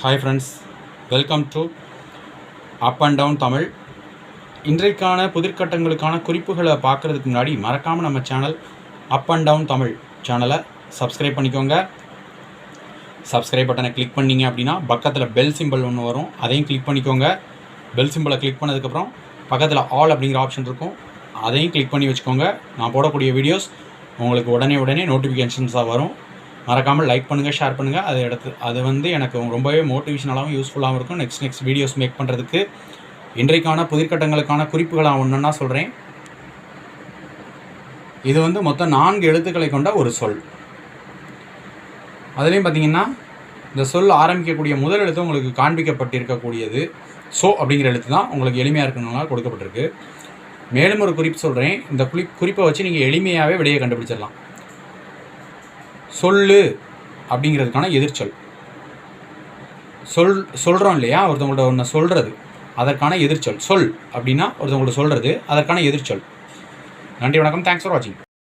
Hi friends welcome to up and down Tamil இன்றைக்கான புதிர்கட்டங்களுக்கான குறிப்புகளை பார்க்குறதுக்கு முன்னாடி மறக்காமல் நம்ம channel up and down Tamil சேனலை சப்ஸ்கிரைப் பண்ணிக்கோங்க. சப்ஸ்கிரைப் பட்டனை கிளிக் பண்ணிங்க அப்படின்னா பக்கத்தில் பெல் சிம்பிள் ஒன்று வரும். அதையும் கிளிக் பண்ணிக்கோங்க. பெல் சிம்பிளை கிளிக் பண்ணதுக்கப்புறம் பக்கத்தில் ஆல் அப்படிங்கிற ஆப்ஷன் இருக்கும். அதையும் கிளிக் பண்ணி வச்சுக்கோங்க. நான் போடக்கூடிய வீடியோஸ் உங்களுக்கு உடனே உடனே நோட்டிஃபிகேஷன்ஸாக வரும். மறக்காமல் லைக் பண்ணுங்கள் ஷேர் பண்ணுங்கள் அது எடுத்து அது வந்து எனக்கு ரொம்பவே மோட்டிவேஷனலாகவும் யூஸ்ஃபுல்லாகவும் இருக்கும். நெக்ஸ்ட் நெக்ஸ்ட் வீடியோஸ் மேக் பண்ணுறதுக்கு இன்றைக்கான புதிர்கட்டங்களுக்கான குறிப்புகளாக ஒன்றுன்னா சொல்கிறேன் இது வந்து மொத்தம் நான்கு எழுத்துக்களை கொண்ட ஒரு சொல். அதுலேயும் பார்த்தீங்கன்னா இந்த சொல் ஆரம்பிக்கக்கூடிய முதல் எழுத்து உங்களுக்கு காண்பிக்கப்பட்டிருக்கக்கூடியது. சோ அப்படிங்கிற எழுத்து தான் உங்களுக்கு எளிமையாக இருக்கணும்னா கொடுக்கப்பட்டிருக்கு. மேலும் ஒரு குறிப்பு சொல்கிறேன் இந்த குறி குறிப்பை வச்சு நீங்கள் எளிமையாகவே விடையை கண்டுபிடிச்சிடலாம். சொல்லு அப்படிங்கிறதுக்கான எதிர்ச்சொல். சொல் சொல்கிறோம் இல்லையா? ஒருத்தவங்கள்ட்ட ஒன்று சொல்கிறது அதற்கான எதிர்ச்சொல். சொல் அப்படின்னா ஒருத்தவங்கள்ட்ட சொல்கிறது அதற்கான எதிர்ச்சொல். நன்றி வணக்கம். தேங்க்ஸ் ஃபார் வாட்சிங்